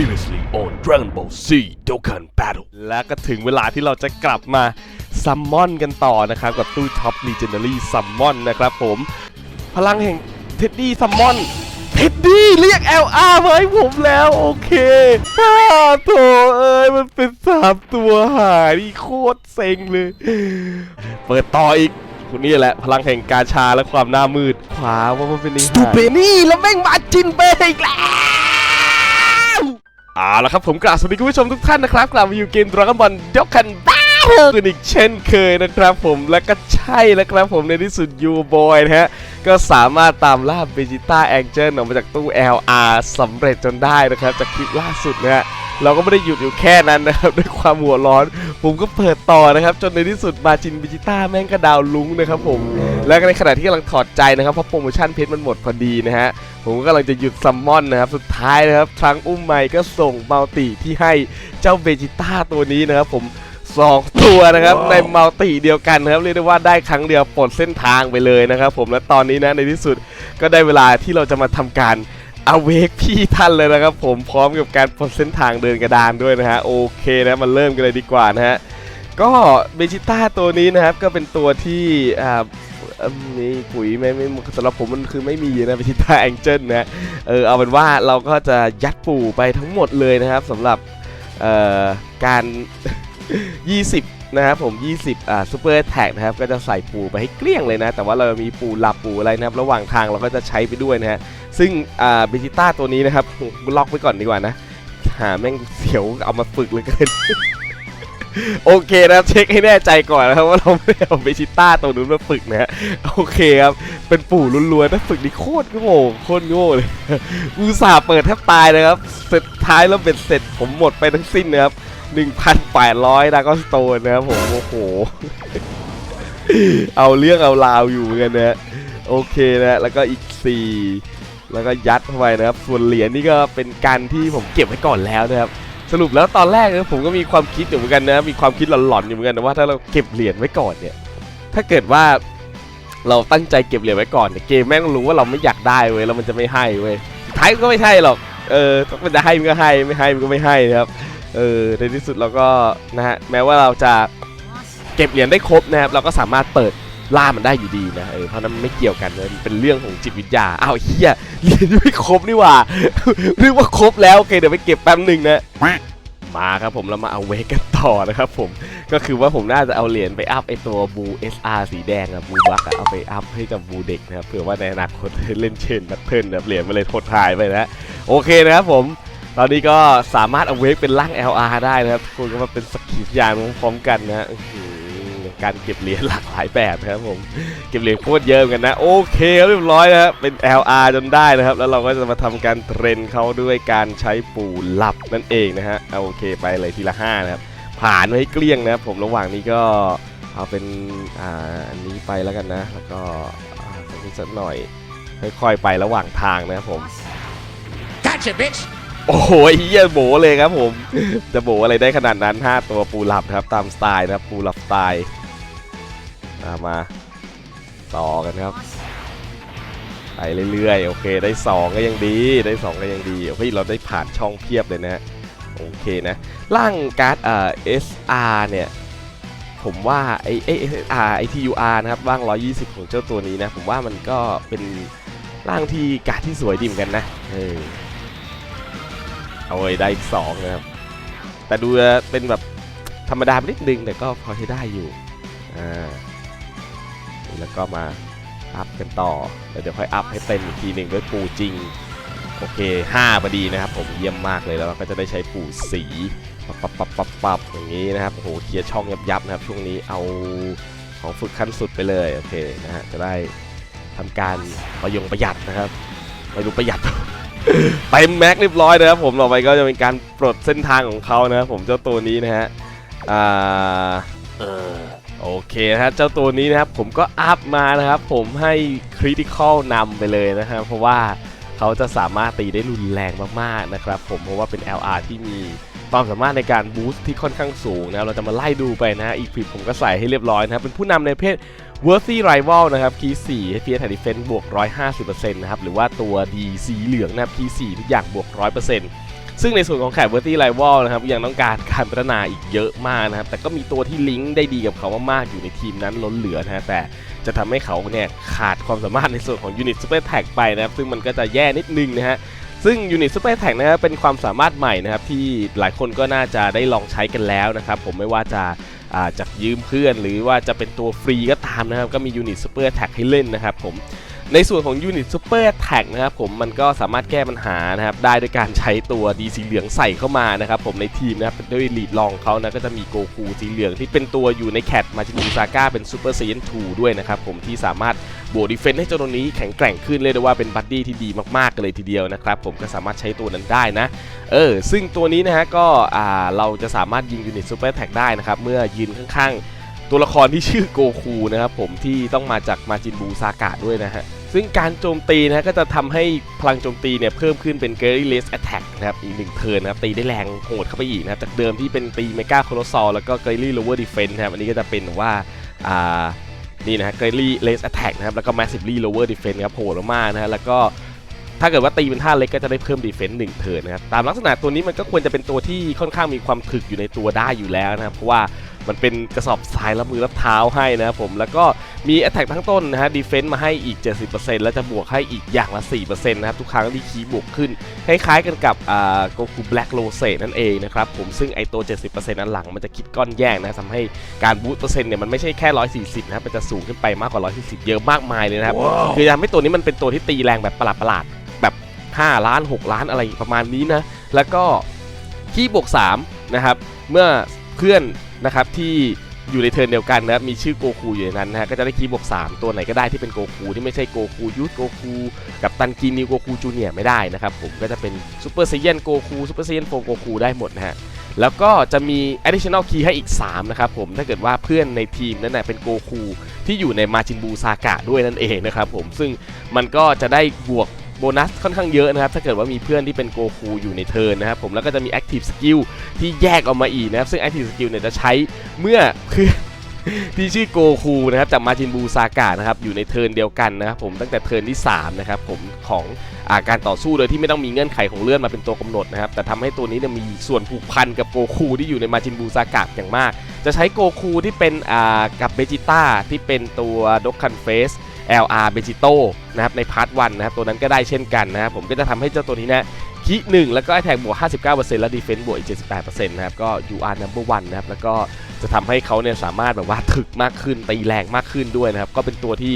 Previously on Dragon Ball Z Dokkan Battle และก็ถึงเวลาที่เราจะกลับมาซัมมอนกันต่อนะครับ กับตู้ท็อป Legendary Summon นะครับผม พลังแห่งเท็ดดี้ซัมมอนเท็ดดี้เรียก LR มาให้ผมแล้ว โอเคฮ่าโถเอ้ย มันเป็นสามตัวหายนี่โคตรเซ็งเลย เปิดต่ออีกคุณนี่แหละพลังแห่งการชาและความหน้ามืดขวาว่ามันเป็นนี่สตูเปนี่แล้วแม่งมาจินเบอีกแล้ว เอาละครับผมกราบสวัสดีคุณผู้ชมทุกท่านนะครับกลับมาอยู่เกมดราก้อนบอลเดียวกันบ้า กันอีกเช่นเคยนะครับผมและก็ใช่แล้วครับผมในที่สุดยูบอยนะฮะ ก็สามารถตามล่าเบจิต้าแองเจิลออกมาจากตู้ LR สำเร็จจนได้นะครับ จากคลิปล่าสุดนะฮะเราก็ไม่ได้หยุดอยู่แค่นั้นนะครับด้วยความหัวร้อน ผมก็เปิดต่อนะครับ จนในที่สุดมาจินเบจิต้าแม่งก็ดาวลุ้งนะครับผม และในขณะที่กำลังถอดใจนะครับ เพราะโปรโมชั่นเพชรมันหมดพอดีนะฮะ ผมก็กำลังจะหยุดซัมมอนนะครับ สุดท้ายนะครับทรังอุ้มไมค์ก็ส่งมัลติที่ให้เจ้าเบจิต้าตัวนี้นะครับผม สองตัวนะครับ ในมัลติเดียวกันนะครับเรียกได้ว่าได้ครั้งเดียวปลดเส้นทางไปเลยนะครับผมและตอนนี้นะในที่สุดก็ได้เวลาที่เราจะมาทำการอเวกพี่ท่านเลยนะครับ ผมพร้อมกับการปลดเส้นทางเดินกระดานด้วยนะฮะโอเคนะมาเริ่มกันเลยดีกว่านะฮะก็เบจิต้าตัวนี้นะครับก็เป็นตัวที่อ่าเอิ่มมีปุ๋ยไหมไม่สำหรับผมมันคือไม่มีนะเบจิต้าแองเจิลนะฮะเออเอาเป็นว่าเราก็จะยัดปู่ไปทั้งหมดเลยนะครับสำหรับเอ่อการ 20 นะครับผม 20อ่าซูเปอร์แท็กนะครับก็จะใส่ปูไปให้เกลี้ยงเลยนะ แต่ว่าเรามีปูหลับปูอะไรนะครับ ระหว่างทางเราก็จะใช้ไปด้วยนะฮะซึ่งอ่าเบจิต้าตัวนี้นะครับล็อกไว้ก่อนดีกว่านะหาแม่งเสียวเอามาฝึกเลยเกินโอเคนะเช็คให้แน่ใจก่อนนะครับว่าเราไม่ได้เอาเบจิต้าตัวนู้นมาฝึกนะฮะโอเคครับ เป็นปู่ล้วนๆนะฝึกนี่โคตรโง่โคตรโง่เลยอุตส่าห์เปิดแทบตายนะครับเสร็จท้ายแล้วเป็นเสร็จผมหมดไปทั้งสิ้นนะครับ 1,800ดากอนสโตนนะครับผมโอ้โห เอาเรื่องเอาราวอยู่เหมือนกันนะโอเคนะแล้วก็อีก 4 แล้วก็ยัดเข้าไปนะครับ ส่วนเหรียญนี่ก็เป็นการที่ผมเก็บไว้ก่อนแล้วนะครับสรุปแล้วตอนแรกนะผมก็มีความคิดอยู่เหมือนกันนะมีความคิดหลอนๆอยู่เหมือนกันนะว่าถ้าเราเก็บเหรียญไว้ก่อนเนี่ย ถ้าเกิดว่าเราตั้งใจเก็บเหรียญไว้ก่อนเนี่ยเกมแม่งรู้ว่าเราไม่อยากได้เว้ยแล้วมันจะไม่ให้เว้ยท้ายก็ไม่ใช่หรอกเออมันจะให้มันก็ให้ไม่ให้มันก็ไม่ให้นะครับ เออในที่สุดเราก็นะฮะแม้ว่าเราจะเก็บเหรียญได้ครบนะครับเราก็สามารถเปิดล่ามันได้อยู่ดีนะเออเพราะนั้นมันไม่เกี่ยวกันเลยเป็นเรื่องของจิตวิทยาอ้าวเฮียเหรียญยังไม่ครบนี่หว่านึกว่าครบแล้วโอเคเดี๋ยวไปเก็บแป๊บหนึ่งนะมาครับผมเรามาเอาเวกกันต่อนะครับผมก็คือว่าผมน่าจะเอาเหรียญไปอัพไอตัวบู SR สีแดงอะบูบักเอาไปอัพให้กับบูเด็กนะครับเผื่อว่าในอนาคตเล่นเชนแบทเทิลนะเหรียญมันเลยทดทายไปนะโอเคนะครับผม ตอนนี้ก็สามารถเอาเวกเป็นร่าง LR ได้นะครับทุกคนก็มาเป็นสกิลยางพร้อมกันนะการเก็บเหรียญหลากหลายแบบนะครับผมเก็บเหรียญโคตรเยอะเหมือนกันนะโอเคเรียบร้อยนะครับเป็น LR จนได้นะครับ แล้วเราก็จะมาทำการเทรนเขาด้วยการใช้ปูหลับนั่นเองนะฮะเอาโอเคไปเลยทีละห้านะครับผ่านไว้เกลี้ยงนะครับผมระหว่างนี้ก็เอาเป็นอ่าอันนี้ไปแล้วกันนะ แล้วก็อ่สักนิดสักหน่อยค่อยๆไประหว่างทางนะครับผม Gotcha, bitch. โอ้โหเฮียโบเลยครับผม จะโบอะไรได้ขนาดนั้น 5 ตัวปูหลับครับ ตามสไตล์นะครับ ปูหลับสไตล์มาต่อกันครับ ไปเรื่อยๆ โอเค ได้ 2 ก็ยังดี ได้ 2 ก็ยังดีเฮ้ยเราได้ผ่านช่องเพียบเลยนะฮะโอเคนะ ร่างการ์ดเอ่อ SR เนี่ย ผมว่าไอ้ไอ้ SR ไอ้ TUR นะครับร่าง 120 ของเจ้าตัวนี้นะ ผมว่ามันก็เป็นร่างที่การ์ดที่สวยดีเหมือนกันนะเออ เอาไว้ได้อีกสองนะครับ แต่ดูเป็นแบบธรรมดาไปนิดนึงแต่ก็พอใช้ได้อยู่ อ่า แล้วก็มาอัพกันต่อแล้วเดี๋ยวค่อยอัพให้เต็มอีกทีหนึ่งด้วยปูจริง โอเค5พอดีนะครับผมเยี่ยมมากเลยแล้วเราก็จะได้ใช้ปูสีปับปับปับปับปับอย่างนี้นะครับโอ้โหเคลียร์ช่องยับยับนะครับช่วงนี้เอาของฝึกขั้นสุดไปเลยโอเคนะฮะจะได้ทำการประยงประหยัดนะครับไม่รู้ประหยัด เต็มแม็กเรียบร้อยนะครับผมต่อไปก็จะเป็นการปลดเส้นทางของเขานะครับผมเจ้าตัวนี้นะฮะอ่าโอเคนะฮะเจ้าตัวนี้นะครับผมก็อัพมานะครับผมให้คริติคอลนำไปเลยนะครับเพราะว่าเขาจะสามารถตีได้รุนแรงมากๆนะครับผมเพราะว่าเป็น LR ที่มีความสามารถในการบูสต์ที่ค่อนข้างสูงนะครับเราจะมาไล่ดูไปนะฮะอีกผิดผมก็ใส่ให้เรียบร้อยนะครับเป็นผู้นำในเพศ Worthy Rival นะครับคีย์4 FPS and Defense บวก 150%นะครับหรือว่าตัว D สีเหลืองนะครับคีย์4ทุกอย่างบวก 100%ซึ่งในส่วนของแคดเวอร์ตี้ไลวอลนะครับยังต้องการการพัฒนาอีกเยอะมากนะครับแต่ก็มีตัวที่ลิงก์ได้ดีกับเขามากๆอยู่ในทีมนั้นล้นเหลือนะฮะแต่จะทำให้เขาเนี่ยขาดความสามารถในส่วนของยูนิตซูเปอร์แท็กไปนะครับซึ่งมันก็จะแย่นิดนึงนะฮะซึ่งยูนิตซูเปอร์แท็กนะครับเป็นความสามารถใหม่นะครับที่หลายคนก็น่าจะได้ลองใช้กันแล้วนะครับผมไม่ว่าจะ จากยืมเพื่อน หรือว่าจะเป็นตัวฟรีก็ตามนะครับ ก็มียูนิตซูเปอร์แท็กให้เล่นนะครับผม ในส่วนของยูนิตซูเปอร์แท็กนะครับผมมันก็สามารถแก้ปัญหานะครับได้ด้วยการใช้ตัวดีสีเหลืองใส่เข้ามานะครับผมในทีมนะครับด้วยลีดลองเขานะก็จะมีโกคูสีเหลืองที่เป็นตัวอยู่ในแคทมาจินูซาก้าเป็นซูเปอร์เซ i น2ด้วยนะครับผมที่สามารถบวกดีเฟนต์ให้เจ้าตัวนี้แข็งแกร่งขึ้นเลยกได้ว่าเป็นบัดดี้ที่ดีมากๆกันเลยทีเดียวนะครับผมก็สามารถใช้ตัวนั้นได้นะเออซึ่งตัวนี้นะฮะก็อ่าเราจะสามารถยิงยูนิตซูเปอร์แท็กได้นะครับเมื่อยืนข้างๆตัวละครที่ชื่อโกคูนะครับผมที่ต้องมาจากมาจินบูซากะด้วยนะฮะ ซึ่งการโจมตีนะก็จะทำให้พลังโจมตีเนี่ยเพิ่มขึ้นเป็นเกอร์ y เลสแอ t แทกนะครับอีกหนึ่งเทิร์นนะครับตีได้แรงโหดเข้าไปอีกนะครับจากเดิมที่เป็นตีเมกาโคโลซอลแล้วก็เกอร์ลี่โลเวอร์ดิเฟนนะครับอันนี้ก็จะเป็นว่าอ่านี่นะฮะเกอร์ลี่เลสแอ t แทกนะครับแล้วก็ massively lower defense นะครับโหดมากนะฮะแล้วก็ถ้าเกิดว่าตีเป็นท่าเล็กก็จะได้เพิ่มดีเฟนซ์หนึ่งเทิร์นนะครับตามลักษณะตัวนี้มันก็ควรจะเป็นตัวที่ค่อนข้างมีความถึกอยู่ในตัวได้อยู่แล้วนะครับเพราะว่า มันเป็นกระสอบทรายรับมือรับเท้าให้นะครับผมแล้วก็มี a t แทกทั้งต้นนะฮะดีเฟนซ์มาให้อีก 70%แล้วจะบวกให้อีกอย่างละ 4%นะครับทุกครั้งที่คีย์บวกขึ้น คล้ายๆกันกับอ่าโกคูแบล็กโลเซนั่นเองนะครับผมซึ่งไอตัว 70%นั้นหลังมันจะคิดก้อนแยกนะทำให้การบูตเปอร์เซ็นต์เนี่ยมันไม่ใช่แค่ 140นะครับมันจะสูงขึ้นไปมากกว่า 140 เยอะมากมายเลยนะครับคือทำให้ตัวนี้มันเป็นตัวที่ตีแรงแบบประหลาดๆแบบ 5 ล้าน 6 ล้านอะไรประมาณนี้นะแล้วก็ที่บวก3นะครับเมื่อเพื่อน นะครับที่อยู่ในเทิร์นเดียวกันนะครับมีชื่อโกคูอยู่ในนั้นนะฮะก็จะได้คีย์บวก3 ตัวไหนก็ได้ที่เป็นโกคูที่ไม่ใช่โกคูยูทโกคูกับตันกีนิวโกคูจูเนียร์ไม่ได้นะครับผมก็จะเป็นซูเปอร์เซ i ยนโกคูซูเปอร์เซ i ยนโฟโกคูได้หมดนะฮะแล้วก็จะมี additional key ให้อีก 3 นะครับผม ถ้าเกิดว่าเพื่อนในทีมนั้นนะเป็นโกคูที่อยู่ในมาจินบูซากะด้วยนั่นเองนะครับผม ซึ่งมันก็จะได้บวก โบนัสค่อนข้างเยอะนะครับถ้าเกิดว่ามีเพื่อนที่เป็นโกคูอยู่ในเทิร์นนะครับผมแล้วก็จะมี active skill ที่แยกออกมาอีกนะครับซึ่ง active skill เนี่ยจะใช้เมื่อเพื่อนที่ชื่อโกคูนะครับจากมาจินบูซากะนะครับอยู่ในเทิร์นเดียวกันนะครับผมตั้งแต่เทิร์นที่3นะครับผมของอาการต่อสู้โดยที่ไม่ต้องมีเงื่อนไขของเลื่อนมาเป็นตัวกำหนดนะครับแต่ทำให้ตัวนี้เนี่ยมีส่วนผูกพันกับโกคูที่อยู่ในมาจินบูซากะอย่างมาก จะใช้โกคูที่เป็นอ่ากับเบจิต้าที่เป็นตัวด็อกคันเฟส LR เบจิโตนะครับในพาร์ทวันนะครับตัวนั้นก็ได้เช่นกันนะครับผมก็จะทำให้เจ้าตัวนี้นะคิหนึ่งแล้วก็แท็กบวก 59%แล้วดีเฟนต์บวกอีก 78%นะครับก็ UR number one นะครับแล้วก็จะทำให้เขาเนี่ยสามารถแบบว่าถึกมากขึ้นตีแรงมากขึ้นด้วยนะครับ ก็เป็นตัวที่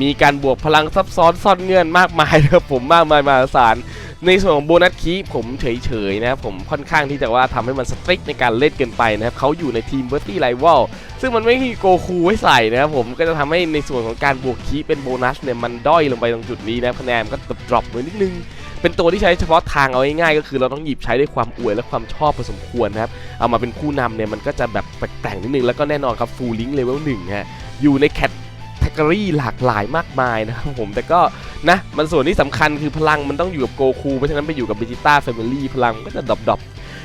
มีการบวกพลังซับซ้อนซ่อนเงื่อนมากมายนะครับผมมากมายมหาศาล ในส่วนของโบนัสคีผมเฉยๆนะครับผมค่อนข้างที่จะว่าทำให้มันสตริกในการเล่นเกินไปนะครับเขาอยู่ในทีมเวอร์ตี้ไ i ว a ลซึ่งมันไม่มีโกคูให้ใส่นะครับผมก็จะทำให้ในส่วนของการบวกคีเป็นโบนัสเนี่ยมันด้อยลงไปตรงจุดนี้นะคะแนนก็ดรอปลงนิดนึงเป็นตัวที่ใช้เฉพาะทางเอาง่ายๆก็คือเราต้องหยิบใช้ด้วยความอวยและความชอบพอสมควรนะครับ เอามาเป็นผู้นำเนี่ยมันก็จะแบบแปลกๆนิดนึงแล้วก็แน่นอนครับฟูลลิงเลเวลหนึ่งฮะอยู่ในแคต แทกรีหลากหลายมากมายนะครับผมแต่ก็นะมันส่วนที่สำคัญคือพลังมันต้องอยู่กับโกคูเพราะฉะนั้นไปอยู่กับเบจิต้าแฟมิลี่พลังมันก็จะดรอป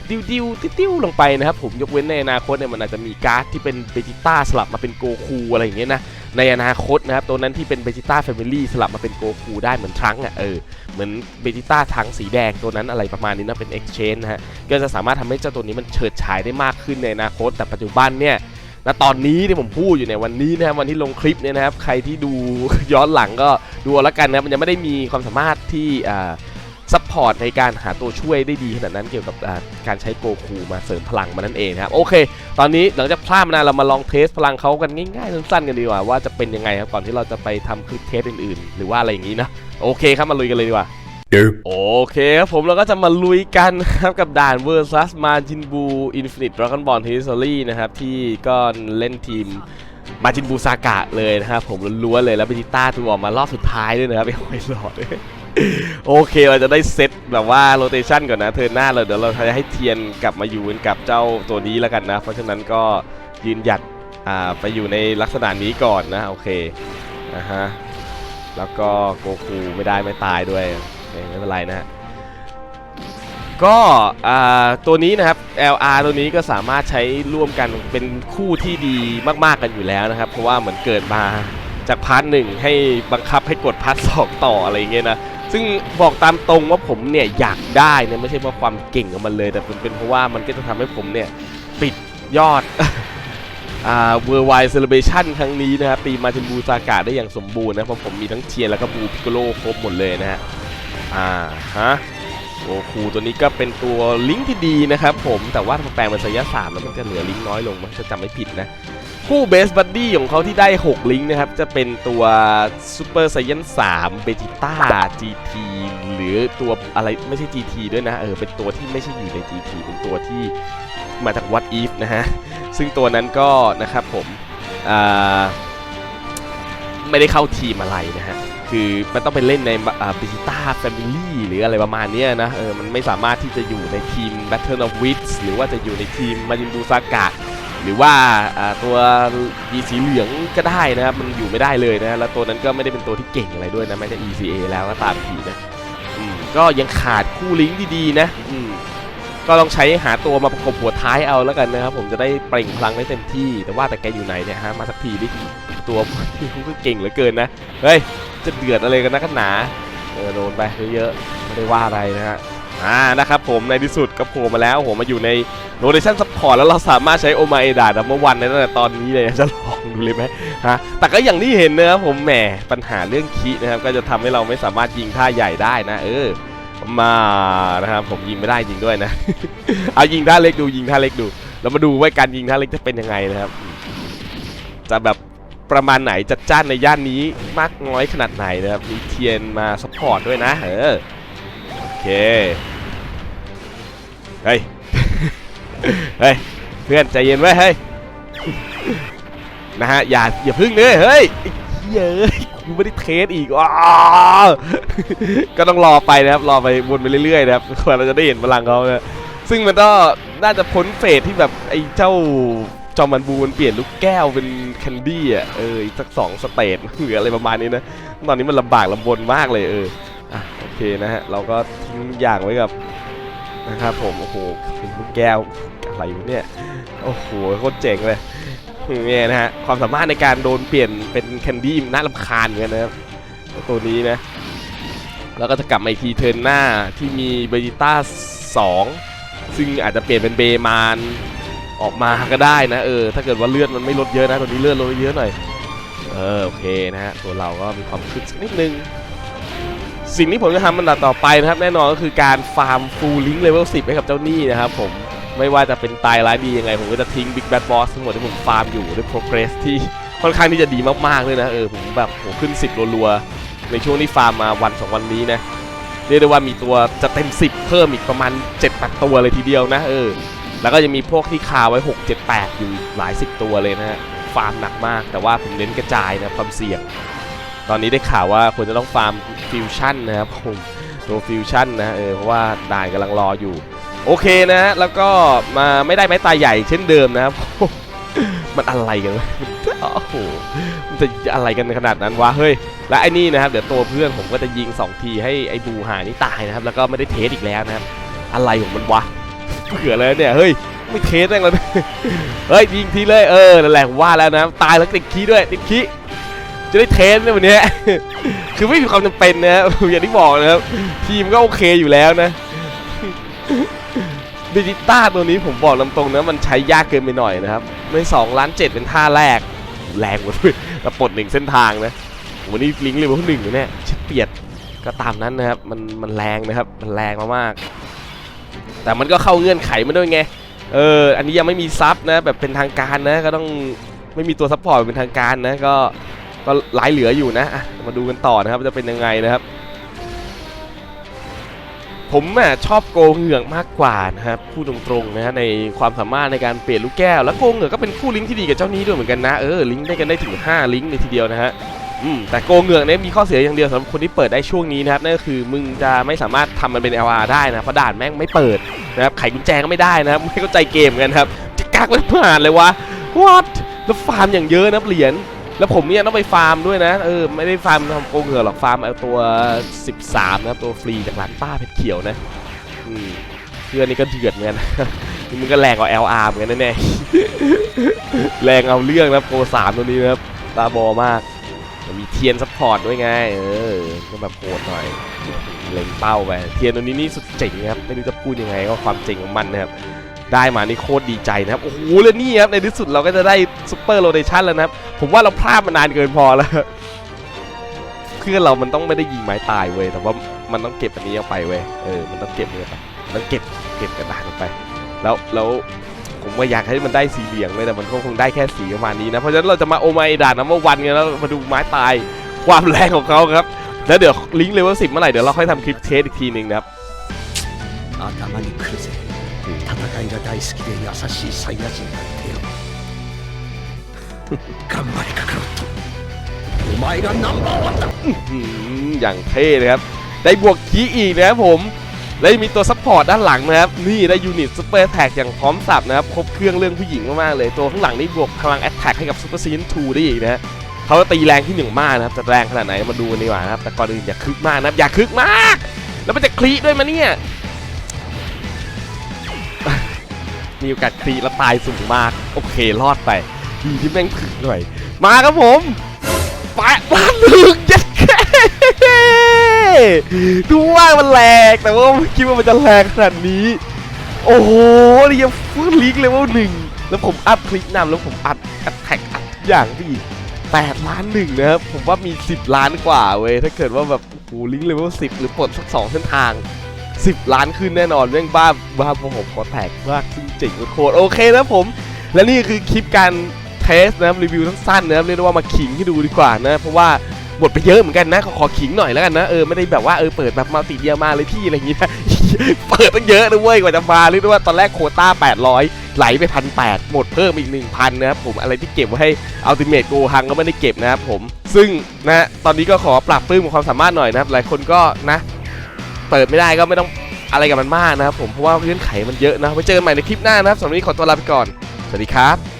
ดิวดิวๆติ้วลงไปนะครับผมยกเว้นในอนาคตเนี่ยมันอาจจะมีการ์ดที่เป็นเบจิต้าสลับมาเป็นโกคูอะไรอย่างเงี้ยนะในอนาคตนะครับตัวนั้นที่เป็นเบจิต้าแฟมิลี่สลับมาเป็นโกคูได้เหมือนทรังอะเออเหมือนเบจิต้าทั้งสีแดงตัวนั้นอะไรประมาณนี้นะเป็น exchange นะฮะก็จะสามารถทำให้เจ้าตัวนี้มันเฉิดฉายได้มากขึ้นในอนาคต แต่ปัจจุบันเนี่ย ณตอนนี้ที่ผมพูดอยู่ในยวันนี้นะครับวันที่ลงคลิปเนี่ยนะครับ ใครที่ดูย้อนหลังก็ดูเอาละกันนะครับมันยังไม่ได้มีความสามารถที่อ่าซัพพอร์ตในการหาตัวช่วยได้ดีขนาดนั้นเกี่ยวกับการใช้โกคูมาเสริมพลังมานั่นเองครับ โอเค ตอนนี้หลังจากพลาดมานานเรามาลองเทสพลังเขากันง่ายๆสั้นๆกันดีกว่าว่าจะเป็นยังไงครับก่อนที่เราจะไปทำคลิปเทสอื่นๆ หรือว่าอะไรอย่างนี้นะโอเคครับมาลุยกันเลยดีกว่า โอเคครับผมเราก็จะมาลุยกันครับกับด่าน vs Majin Buu Infinite Dragon Ball History นะครับ ที่ก็เล่นทีมมาจินบูซากะเลยนะครับผมล้วนๆเลยแล้วเบจิต้าตัวออกมารอบสุดท้ายด้วยนะครับยังไม่หลอดโอเคเราจะได้เซตแบบว่าโรเตชันก่อนนะเทิร์นหน้าเราเดี๋ยวเราจะให้เทียนกลับมาอยู่กับเจ้าตัวนี้แล้วกันนะ เพราะฉะนั้นก็ยืนหยัดอ่าไปอยู่ในลักษณะนี้ก่อนนะโอเคนะฮะแล้วก็โกคูไม่ได้ไม่ตายด้วย ไม่เป็นไรนะฮะก็ตัวนี้นะครับ LR ตัวนี้ก็สามารถใช้ร่วมกันเป็นคู่ที่ดีมาก ๆ กันอยู่แล้วนะครับ เพราะว่าเหมือนเกิดมาจากพาร์ทหนึ่งให้บังคับให้กดพาร์ทสองต่ออะไรเงี้ยนะ ซึ่งบอกตามตรงว่าผมเนี่ยอยากได้เนี่ยไม่ใช่เพราะความเก่งของมันเลย แต่เป็นเพราะว่ามันก็จะทำให้ผมเนี่ยปิดยอดเวอร์ไวเซเลเบชันครั้งนี้นะครับตีมาจินบูซากะได้อย่างสมบูรณ์นะเพราะผมมีทั้งเทียนแล้วก็บูพิโกโลครบหมดเลยนะฮะ อ่าฮะโอ้ครูตัวนี้ก็เป็นตัวลิงก์ที่ดีนะครับผมแต่ว่าถ้าแปลงเป็นสยศาสตร์แล้วมันจะเหลือลิงก์น้อยลงมันจะจำไม่ผิดนะ คู่เบสบัดดี้ของเขาที่ได้ 6 ลิงก์นะครับ จะเป็นตัวซูเปอร์ไซ n ย e 3เบจิต้า GT หรือตัวอะไรไม่ใช่ GT ด้วยนะเออเป็นตัวที่ไม่ใช่อยู่ใน GT เป็นตัวที่มาจาก What If นะฮะ ซึ่งตัวนั้นก็นะครับผมไม่ได้เข้าทีมอะไรนะฮะ คือมันต้องไปเล่นในเบจิต้าแฟมิลี่หรืออะไรประมาณนี้นะเออมันไม่สามารถที่จะอยู่ในทีม Battle of Wits หรือว่าจะอยู่ในทีมมาจินดูซากะหรือว่าตัวยีสีเหลืองก็ได้นะครับ มันอยู่ไม่ได้เลยนะ แล้วตัวนั้นก็ไม่ได้เป็นตัวที่เก่งอะไรด้วยนะแม้จะ ECA แล้วก็ตามทีนะอืมก็ยังขาดคู่ลิงก์ดีๆนะอืมก็ลองใช้หาตัวมาประกบหัวท้ายเอาแล้วกันนะครับ ผมจะได้เปล่งพลังได้เต็มที่ แต่ว่าแต่แกอยู่ไหนเนี่ยฮะมาสักทีดิตัวก็เก่งเหลือเกินนะเฮ้ย จะเดือดอะไรกันนะกันหนาเออโดนไปเยอะๆไม่ได้ว่าอะไรนะฮะอ่านะครับผมในที่สุดก็โผล่มาแล้วผมมาอยู่ในโรเดชั่นซัพพอร์ตแล้วเราสามารถใช้โอมาเอดาดัมเบิลวันในตั้งแต่ตอนนี้เลยจะลองดูเลยไหมฮะแต่ก็อย่างที่เห็นนะครับผมแหมปัญหาเรื่องคีนะครับก็จะทำให้เราไม่สามารถยิงท่าใหญ่ได้นะ เออมานะครับผมยิงไม่ได้จริงด้วยนะเอายิงท่าเล็กดูยิงท่าเล็กดู เรามาดูว่าการยิงท่าเล็กจะเป็นยังไงนะครับ จะแบบ ประมาณไหนจัดจ้านในย่านนี้มากน้อยขนาดไหนนะครับมีเทียนมาซัพพอร์ตด้วยนะเออโอเคเฮ้ยเฮ้ยเพื่อนใจเย็นไว้เฮ้ยนะฮะอย่าอย่าพึ่งเลยเฮ้ยไอ้เฮ้ยเอ้ยกูไม่ได้เทสอีกว้าก็ต้องรอไปนะครับรอไปวนไปเรื่อยๆนะครับกว่าเราจะได้เห็นพลังเขานะซึ่งมันก็น่าจะพ้นเฟสที่แบบไอ้เจ้า อมมันบูมันเปลี่ยนลูกแก้วเป็นแคนดี้อะเอออีกสักสองสเตจหรืออะไรประมาณนี้นะ ตอนนี้มันลำบากลำบนมากเลยเอออะโอเคนะฮะเราก็ทิ้งอย่างไว้กับนะครับผมโอ้โหเป็นลูกแก้วอะไรอยู่เนี่ยโอ้โหโคตรเจ๋งเลยเนี่ยนะฮะความสามารถในการโดนเปลี่ยนเป็นแคนดี้น่ารำคาญเหมือนกันนะครับตัวนี้นะ แล้วก็จะกลับมาอีกทีเทิร์นหน้าที่มีเบจิต้า2ซึ่งอาจจะเปลี่ยนเป็นเบมาน ออกมาก็ได้นะเออถ้าเกิดว่าเลือดมันไม่ลดเยอะนะตัวนี้เลือดลดเยอะหน่อยเออโอเคนะฮะตัวเราก็มีความคึกสักนิดนึงสิ่งที่ผมจะทำมันดับต่อไปนะครับ แน่นอนก็คือการฟาร์มฟูลลิงเลเวล10ให้กับเจ้าหนี้นะครับผมไม่ว่าจะเป็นตายร้ายดียังไง ผมก็จะทิ้งบิ๊กแบดบอสทั้งหมดที่ผมฟาร์มอยู่ด้วย progress ที่ค่อนข้างที่จะดีมากๆเลยนะเออผมแบบโหขึ้น 10รัวๆในช่วงที่ฟาร์มมาวัน 2 วันนี้นะเรียกได้ว่ามีตัวจะเต็ม 10 เพิ่มอีกประมาณ7-8ตัวเลยทีเดียวนะเออ แล้วก็จะมีพวกที่คาไว้ 6 7 8 อยู่หลาย 10 ตัวเลยนะฮะฟาร์มหนักมาก แต่ว่าผมเน้นกระจายนะความเสี่ยง ตอนนี้ได้ข่าวว่าควรจะต้องฟาร์มฟิวชั่นนะครับผมตัวฟิวชั่นนะเออเพราะว่าด่านกำลังรออยู่ โอเคนะ แล้วก็มาไม่ได้ไม้ตายใหญ่เช่นเดิมนะครับมันอะไรกันวะโอ้โห มันจะอะไรกันขนาดนั้นวะ เฮ้ย และไอ้นี่นะครับ เดี๋ยวตัวเพื่อนผมก็จะยิง 2 ทีให้ไอ้บูหานี่ตายนะครับ แล้วก็ไม่ได้เทสอีกแล้วนะครับ อะไรของมันวะ เผื่อเลยเนี่ย เฮ้ย ไม่เทสแม่งเลยเฮ้ยยิงทีเลยเออแหละว่าแล้วนะ ตายแล้วติดคีย์ด้วยติดคีย์จะได้เทสในวันนี้คือไม่มีความจำเป็นนะอย่างที่บอกนะครับ ทีมก็โอเคอยู่แล้วนะดิจิต้าตัวนี้ผมบอกลำตรงนะมันใช้ยากเกินไปหน่อยนะครับไม่สองล้านเจ็ดเป็นท่าแรก แรงหมดเลยแต่ปลดหนึ่งเส้นทางนะวันนี้ลิงก์เลยว่าหนึ่งอยู่เนี่ยชิดเปียดก็ตามนั้นนะครับ มันมันแรงนะครับ มันแรงมากๆ แต่มันก็เข้าเงื่อนไขมาด้วยไง เออ อันนี้ยังไม่มีซับนะ แบบเป็นทางการนะ ก็ต้องไม่มีตัวซัพพอร์ตเป็นทางการนะ ก็ก็หลายเหลืออยู่นะะมาดูกันต่อนะครับจะเป็นยังไงนะครับ ผมอะชอบโกงเหงือกมากกว่านะครับพูดตรงๆนะฮะในความสามารถในการเปลี่ยนลูกแก้ว แล้วโกงเหงือกก็เป็นคู่ลิงก์ที่ดีกับเจ้านี้ด้วยเหมือนกันนะ เออลิงก์ได้กันได้ถึง 5 ลิงก์ในทีเดียวนะฮะ อืมแต่โกงเหงือกเนี่ยมีข้อเสียอย่างเดียวสำหรับคนที่เปิดได้ช่วงนี้นะครับนั่นก็คือมึงจะไม่สามารถทำมันเป็น LR ได้นะเพราะด่านแม่งไม่เปิดนะครับไขกุญแจก็ไม่ได้นะครับไม่เข้าใจเกมกันครับจะกักไม่ผ่านเลยวะ what แล้วฟาร์มอย่างเยอะนะเหรียญแล้วผมเนี่ยต้องไปฟาร์มด้วยนะเออไม่ได้ฟาร์มทำโกงเหงือกหรอกฟาร์มเอาตัว 13นะตัวฟรีจากร้านป้าเพชรเขียวนะอืมเพื่อนนี่ก็เดือดเหมือนกันมึงก็แรงกว่า LR เหมือนกันแน่แรงเอาเรื่องนะโปรสามตัวนี้นะครับตาบอมาก มันมีเทียนซัพพอร์ตด้วยไง เออ ก็แบบโหดหน่อย เล็งเป้าไป เทียนตัวนี้นี่สุดเจ๋งครับ ไม่รู้จะพูดยังไงก็ความเจ๋งของมันนะครับ ได้มานี่โคตรดีใจนะครับ โอ้โห แล้วนี่ครับ ในที่สุดเราก็จะได้ซุปเปอร์โรเดชันแล้วนะครับ ผมว่าเราพลาดมานานเกินพอแล้วเพื่อนเรามันต้องไม่ได้ยิงไม้ตายเว้ย แต่ว่ามันต้องเก็บอันนี้เอาไปเว้ย เออ มันต้องเก็บเนี่ยไป มันต้องเก็บ เก็บกระดาษออกไป แล้ว แล้ว ผมว่าอยากให้มันได้สีเหลืองเลยแต่มันก็คงได้แค่สีประมาณนี้นะ เพราะฉะนั้นเราจะมาโอมาไอดานัมเบอร์วันกันแล้วมาดูไม้ตาย ความแรงของเขาครับ แล้วเดี๋ยวลิงก์เลเวลสิเมื่อไหร่เดี๋ยวเราค่อยทำคลิปเทสอีกทีหนึ่งนะครับ 頭に来るぜ戦いが大好きで優しいサイヤ人なんてよ頑張りかかろうとお前がナンバーワンだ อืมอย่างเท่เลยครับ ได้บวกคีย์อีกนะครับผม แล้มีตัวซัพพอร์ตด้านหลังนะครับ นี่ได้ยูนิตซูเปอร์แท็กอย่างพร้อมสับนะครับ ครบเครื่องเรื่องผู้หญิงมากๆเลย ตัวข้างหลังนี่บวกพลังแอตแทกให้กับซูเปอร์ซีน2ได้อีกนะเขาตีแรงที่หนึ่งมากนะครับ จะแรงขนาดไหนมาดูกันดีกว่านะครับ แต่ก่อนอื่นอย่าคึกมากนะครับ อย่าคึกมาก แล้วมันจะคลีด้วยมาเนี่ย มีโอกาสคลีแล้วตายสูงมาก โอเครอดไปดีที่แม่งถึกหน่อย มาครับผมแปะมาลึก ดูว่ามันแรงแต่ว่าไม่คิดว่ามันจะแรงขนาดนี้ โอ้โหนี่ยังฟื้นลีกเลเวลหนึ่งแล้วผมอัพคลิกนำแล้วผมอัดอัดแทกอัดอย่างที่แปดล้านหนึ่งนะครับ ผมว่ามี10ล้านกว่าเว้ย ถ้าเกิดว่าแบบโอ้โหลิงก์เลเวลสิหรือปลดสักสองเส้นทาง10ล้านขึ้นแน่นอนเรื่องบ้าบ้าพอผมขอแท็กมากจริงจริงโคตรโอเคนะผม และนี่คือคลิปการเทสนะครับรีวิวสั้นๆนะครับเรียกว่ามาขิงให้ดูดีกว่านะ เพราะว่า หมดไปเยอะเหมือนกันนะ ขอขอขิงหน่อยแล้วกันนะ เออไม่ได้แบบว่าเออเปิดแบบมาติเดียวมาเลยพี่อะไรอย่างงี้นะเปิดตั้งเยอะนะเว้ยกว่าจะมาเรียกได้ว่าตอนแรกโคต้า 800 ไหลไปพันแหมดเพิ่มอีก 1,000 นะครับผมอะไรที่เก็บไว้ให้อัลติเมทโกฮังก็ไม่ได้เก็บนะครับผม ซึ่งนะตอนนี้ก็ขอปรับปรื้มความสามารถหน่อยนะครับ หลายคนก็นะ เปิดไม่ได้ก็ไม่ต้องอะไรกับมันมากนะครับผมเพราะว่าเงื่อนไขมันเยอะนะไว้เจอกันใหม่ในคลิปหน้านะครับสำหรับวันนี้ขอตัวลาไปก่อนสวัสดีครับ